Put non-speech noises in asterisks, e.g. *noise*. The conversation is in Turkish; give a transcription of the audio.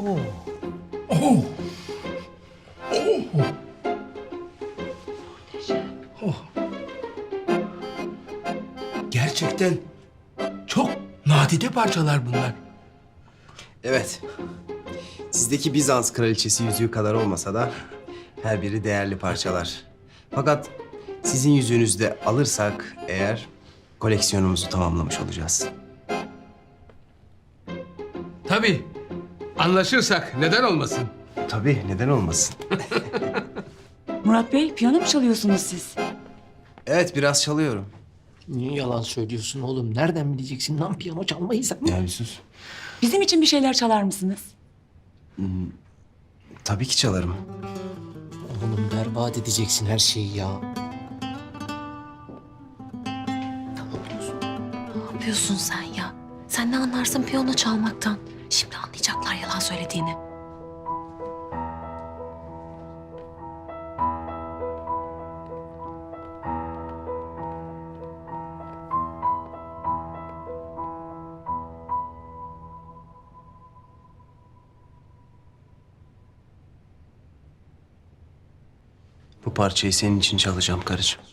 Oh. Oh. Oh. Muhteşem. Oh. Gerçekten çok nadide parçalar bunlar. Evet. Sizdeki Bizans kraliçesi yüzüğü kadar olmasa da her biri değerli parçalar. Fakat sizin yüzüğünüzü de alırsak eğer koleksiyonumuzu tamamlamış olacağız. Tabii. Anlaşırsak neden olmasın? Tabii neden olmasın? *laughs* Murat Bey piyano mu çalıyorsunuz siz? Evet biraz çalıyorum. Niye yalan söylüyorsun oğlum? Nereden bileceksin lan piyano çalmayı sen? Ya bir sus. Bizim için bir şeyler çalar mısınız? Tabii ki çalarım. Oğlum berbat edeceksin her şeyi ya. Ne yapıyorsun sen ya? Sen ne anlarsın piyano çalmaktan? Şimdi anlayacaklar yalan söylediğini. Bu parçayı senin için çalacağım karıcığım.